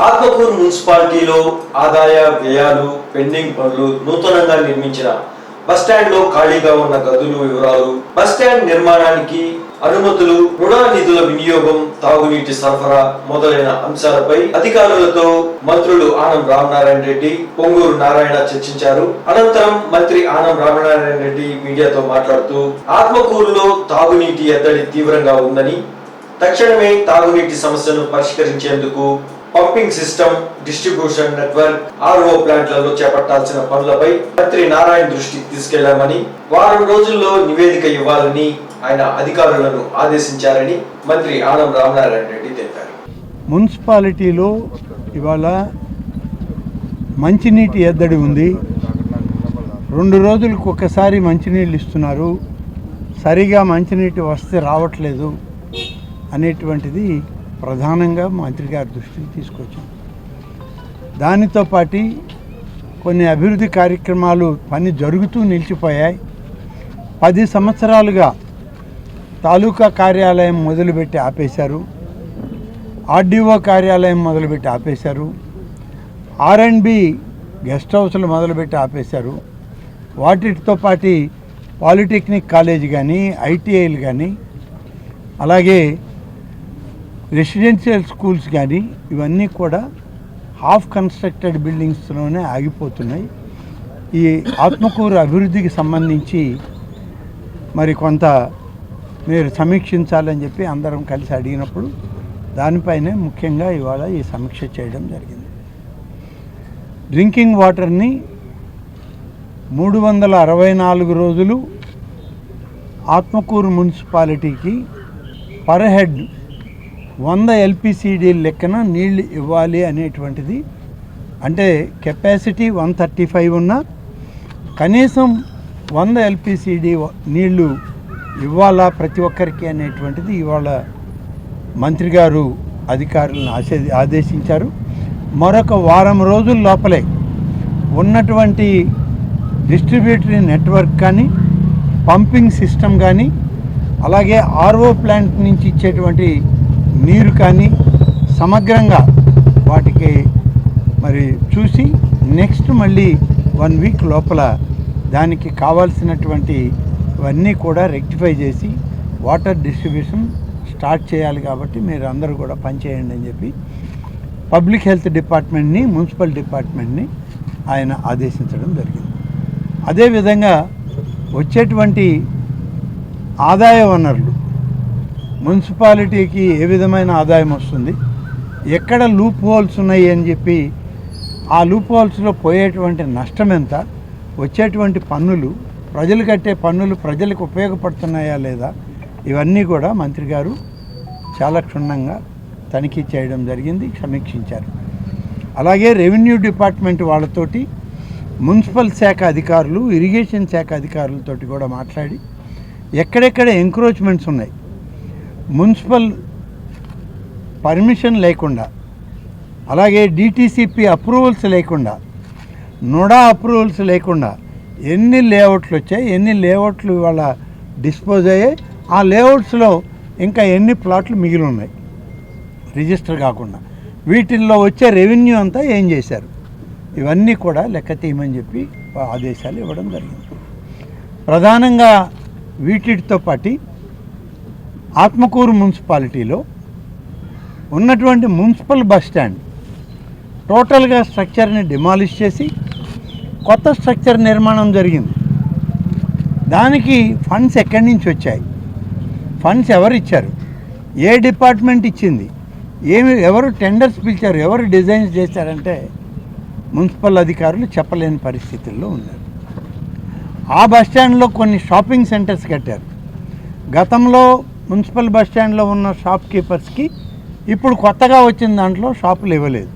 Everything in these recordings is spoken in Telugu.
ఆత్మకూరు మున్సిపాలిటీలో ఆదాయ వ్యయాలు పెండింగ్ పనులు నూతనంగా నిర్మించిన బస్లో ఖాళీగా ఉన్న గదులు వివరాలు బస్ స్టాండ్ నిర్మాణానికి అనుమతులు రుణ నిధుల వినియోగం తాగునీటి సరఫరా మొదలైన అంశాలపై అధికారులతో మంత్రులు ఆనం రామనారాయణ రెడ్డి పొంగూరు నారాయణ చర్చించారు. అనంతరం మంత్రి ఆనం రామనారాయణ రెడ్డి మీడియాతో మాట్లాడుతూ ఆత్మకూరులో తాగునీటి ఎద్దడి తీవ్రంగా ఉందని తక్షణమే తాగునీటి సమస్యను పరిష్కరించేందుకు pumping system distribution network RO ప్లాంట్లలో చేపట్టాల్సిన పనులపై మంత్రి నారాయణ దృష్టికి తీసుకెళ్ళామని వారం రోజుల్లో నివేదిక ఇవ్వాలని ఆయన అధికారులను ఆదేశించారని మంత్రి ఆనం రామనారాయణ రెడ్డి తెలిపారు. మున్సిపాలిటీలో ఇవాళ మంచినీటి ఎద్దడి ఉంది. రెండు రోజులకు ఒకసారి మంచినీళ్ళు ఇస్తున్నారు. సరిగా మంచినీటి వస్తే రావట్లేదు అనేటువంటిది ప్రధానంగా మంత్రి గారి దృష్టికి తీసుకొచ్చాం. దానితో పాటు కొన్ని అభివృద్ధి కార్యక్రమాలు పని జరుగుతూ నిలిచిపోయాయి. పది సంవత్సరాలుగా తాలూకా కార్యాలయం మొదలుపెట్టి ఆపేశారు. ఆర్డీఓ కార్యాలయం మొదలుపెట్టి ఆపేశారు. ఆర్ అండ్ బి గెస్ట్ హౌస్లు మొదలుపెట్టి ఆపేశారు. వాటితో పాటు పాలిటెక్నిక్ కాలేజ్ కానీ ఐటీఐలు కానీ అలాగే రెసిడెన్షియల్ స్కూల్స్ కానీ ఇవన్నీ కూడా హాఫ్ కన్స్ట్రక్టెడ్ బిల్డింగ్స్లోనే ఆగిపోతున్నాయి. ఈ ఆత్మకూరు అభివృద్ధికి సంబంధించి మరి కొంత మీరు సమీక్షించాలని చెప్పి అందరం కలిసి అడిగినప్పుడు దానిపైనే ముఖ్యంగా ఇవాళ ఈ సమీక్ష చేయడం జరిగింది. డ్రింకింగ్ వాటర్ని మూడు వందల అరవై నాలుగు రోజులు ఆత్మకూరు మున్సిపాలిటీకి పర్ హెడ్ వంద ఎల్పిసిడి లెక్కన నీళ్ళు ఇవ్వాలి అనేటువంటిది. అంటే కెపాసిటీ వన్ థర్టీ ఫైవ్ ఉన్న కనీసం వంద ఎల్పిసిడి నీళ్ళు ఇవ్వాలా ప్రతి ఒక్కరికి అనేటువంటిది ఇవాళ మంత్రి గారు అధికారులను ఆశే ఆదేశించారు. మరొక వారం రోజుల లోపలే ఉన్నటువంటి డిస్ట్రిబ్యూటరీ నెట్వర్క్ కానీ పంపింగ్ సిస్టమ్ కానీ అలాగే ఆర్ఓ ప్లాంట్ నుంచి ఇచ్చేటువంటి నీరు కానీ సమగ్రంగా వాటికి మరి చూసి నెక్స్ట్ మళ్ళీ వన్ వీక్ లోపల దానికి కావాల్సినటువంటి ఇవన్నీ కూడా రెక్టిఫై చేసి వాటర్ డిస్ట్రిబ్యూషన్ స్టార్ట్ చేయాలి కాబట్టి మీరు అందరూ కూడా పనిచేయండి అని చెప్పి పబ్లిక్ హెల్త్ డిపార్ట్మెంట్ని మున్సిపల్ డిపార్ట్మెంట్ని ఆయన ఆదేశించడం జరిగింది. అదేవిధంగా వచ్చేటువంటి ఆదాయ వనరులు మున్సిపాలిటీకి ఏ విధమైన ఆదాయం వస్తుంది? ఎక్కడ లూప్ హోల్స్ ఉన్నాయి అని చెప్పి ఆ లూప్ హోల్స్లో పోయేటువంటి నష్టం ఎంత? వచ్చేటువంటి పన్నులు ప్రజలు కట్టే పన్నులు ప్రజలకు ఉపయోగపడుతున్నాయా లేదా? ఇవన్నీ కూడా మంత్రి గారు చాలా క్షుణ్ణంగా తనిఖీ చేయడం జరిగింది సమీక్షించారు. అలాగే రెవెన్యూ డిపార్ట్మెంట్ వాళ్ళతోటి మున్సిపల్ శాఖ అధికారులు ఇరిగేషన్ శాఖ అధికారులతోటి కూడా మాట్లాడి ఎక్కడెక్కడ ఎంక్రోచ్మెంట్స్ ఉన్నాయి? మున్సిపల్ పర్మిషన్ లేకుండా అలాగే డిటీసీపీ అప్రూవల్స్ లేకుండా నోడా అప్రూవల్స్ లేకుండా ఎన్ని లేఅవుట్లు వచ్చాయి ఎన్ని లేఅవుట్లు ఇవాళ డిస్పోజ్ అయ్యాయి ఆ లేఅవుట్స్లో ఇంకా ఎన్ని ప్లాట్లు మిగిలి ఉన్నాయి. రిజిస్టర్ కాకుండా. వీటిల్లో వచ్చే రెవెన్యూ అంతా ఏం చేశారు? ఇవన్నీ కూడా లెక్క తీయమని చెప్పి ఆదేశాలు ఇవ్వడం జరిగింది. ప్రధానంగా వీటితో పాటు ఆత్మకూరు మున్సిపాలిటీలో ఉన్నటువంటి మున్సిపల్ బస్ స్టాండ్ టోటల్గా స్ట్రక్చర్ని డిమాలిష్ చేసి కొత్త స్ట్రక్చర్ నిర్మాణం జరిగింది. దానికి ఫండ్స్ ఎక్కడి నుంచి వచ్చాయి? ఫండ్స్ ఎవరు ఇచ్చారు? ఏ డిపార్ట్మెంట్ ఇచ్చింది? ఏమి ఎవరు టెండర్స్ పిలిచారు? ఎవరు డిజైన్స్ చేశారంటే మున్సిపల్ అధికారులు చెప్పలేని పరిస్థితుల్లో ఉన్నారు. ఆ బస్ స్టాండ్లో కొన్ని షాపింగ్ సెంటర్స్ కట్టారు. గతంలో మున్సిపల్ బస్ స్టాండ్లో ఉన్న షాప్ కీపర్స్కి ఇప్పుడు కొత్తగా వచ్చిన దాంట్లో షాపులు ఇవ్వలేదు.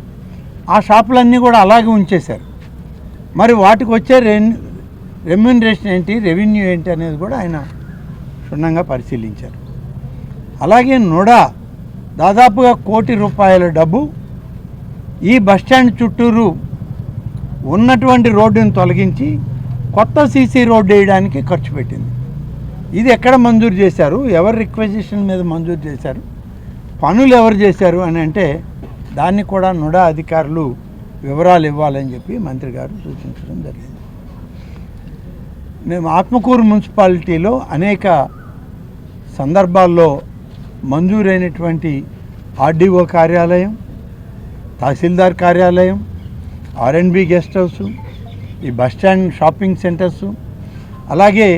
ఆ షాపులన్నీ కూడా అలాగే ఉంచేశారు. మరి వాటికి వచ్చే రెన్ రెమ్యూనరేషన్ ఏంటి రెవెన్యూ ఏంటి అనేది కూడా ఆయన క్షుణ్ణంగా పరిశీలించారు. అలాగే నోడా దాదాపుగా కోటి రూపాయల డబ్బు ఈ బస్టాండ్ చుట్టూరు ఉన్నటువంటి రోడ్డును తొలగించి కొత్త సీసీ రోడ్డు వేయడానికి ఖర్చు పెట్టింది. ఇది ఎక్కడ మంజూరు చేశారు? ఎవరు రిక్వెజిషన్ మీద మంజూరు చేశారు? పనులు ఎవరు చేశారు అని అంటే దాన్ని కూడా నుడా అధికారులు వివరాలు ఇవ్వాలని చెప్పి మంత్రి గారు సూచించడం జరిగింది. మేము ఆత్మకూరు మున్సిపాలిటీలో అనేక సందర్భాల్లో మంజూరైనటువంటి ఆర్డీఓ కార్యాలయం తహసీల్దార్ కార్యాలయం R and B guest house ఈ బస్టాండ్ షాపింగ్ సెంటర్స్ అలాగే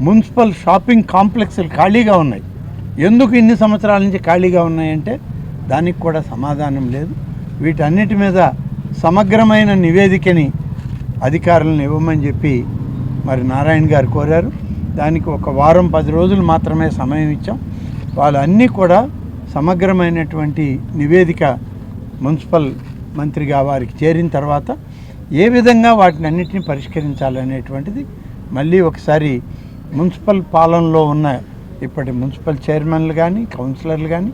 మున్సిపల్ షాపింగ్ కాంప్లెక్స్లు ఖాళీగా ఉన్నాయి. ఎందుకు ఇన్ని సంవత్సరాల నుంచి ఖాళీగా ఉన్నాయంటే దానికి కూడా సమాధానం లేదు. వీటన్నిటి మీద సమగ్రమైన నివేదికని అధికారులను ఇవ్వమని చెప్పి మరి నారాయణ గారు కోరారు. దానికి ఒక వారం పది రోజులు మాత్రమే సమయం ఇచ్చాం. వాళ్ళు అన్నీ కూడా సమగ్రమైనటువంటి నివేదిక మున్సిపల్ మంత్రిగా వారికి చేరిన తర్వాత ఏ విధంగా వాటిని అన్నింటినీ పరిష్కరించాలనేటువంటిది మళ్ళీ ఒకసారి మున్సిపల్ పాలనలో ఉన్న ఇప్పటి మున్సిపల్ చైర్మన్లు కానీ కౌన్సిలర్లు కానీ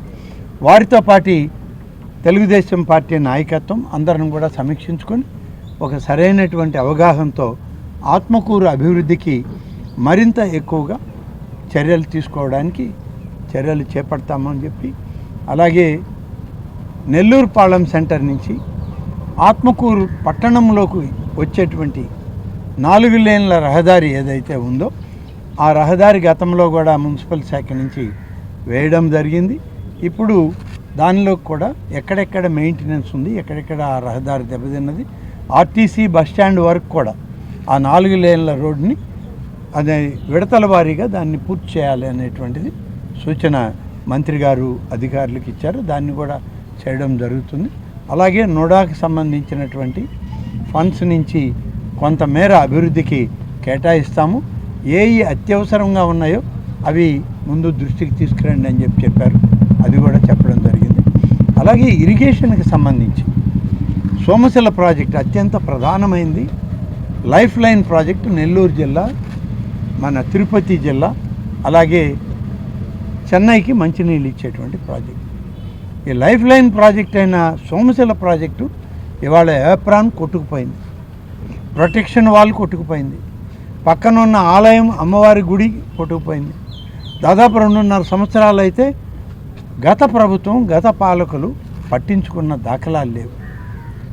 వారితో పాటి తెలుగుదేశం పార్టీ నాయకత్వం అందరం కూడా సమీక్షించుకొని ఒక సరైనటువంటి అవగాహనతో ఆత్మకూరు అభివృద్ధికి మరింత ఎక్కువగా చర్యలు తీసుకోవడానికి చర్యలు చేపడతామని చెప్పి అలాగే నెల్లూరు పాళెం సెంటర్ నుంచి ఆత్మకూరు పట్టణంలోకి వచ్చేటువంటి నాలుగు లేన్ల రహదారి ఏదైతే ఉందో ఆ రహదారి గతంలో కూడా మున్సిపల్ శాఖ నుంచి వేయడం జరిగింది. ఇప్పుడు దానిలో కూడా ఎక్కడెక్కడ మెయింటెనెన్స్ ఉంది ఎక్కడెక్కడ ఆ రహదారి దెబ్బతిన్నది ఆర్టీసీ బస్ స్టాండ్ వరకు కూడా ఆ నాలుగు లేన్ల రోడ్ని అదే విడతల వారీగా దాన్ని పూర్తి చేయాలి అనేటువంటిది సూచన మంత్రి గారు అధికారులకు ఇచ్చారు. దాన్ని కూడా చేయడం జరుగుతుంది. అలాగే నోడాకు సంబంధించినటువంటి ఫండ్స్ నుంచి కొంతమేర అభివృద్ధికి కేటాయిస్తాము. ఏ అత్యవసరంగా ఉన్నాయో అవి ముందు దృష్టికి తీసుకురండి అని చెప్పి చెప్పారు. అది కూడా చెప్పడం జరిగింది. అలాగే ఇరిగేషన్కి సంబంధించి సోమశిల ప్రాజెక్ట్ అత్యంత ప్రధానమైంది. లైఫ్ లైన్ ప్రాజెక్టు నెల్లూరు జిల్లా మన తిరుపతి జిల్లా అలాగే చెన్నైకి మంచినీళ్ళు ఇచ్చేటువంటి ప్రాజెక్ట్. ఈ లైఫ్ లైన్ ప్రాజెక్ట్ అయిన సోమశిల ప్రాజెక్టు ఇవాళ ఏప్రాన్ కొట్టుకుపోయింది. ప్రొటెక్షన్ వాల్ కొట్టుకుపోయింది. పక్కన ఉన్న ఆలయం అమ్మవారి గుడి కొట్టుకుపోయింది. దాదాపు రెండున్నర సంవత్సరాలు అయితే గత ప్రభుత్వం గత పాలకులు పట్టించుకున్న దాఖలాలు లేవు.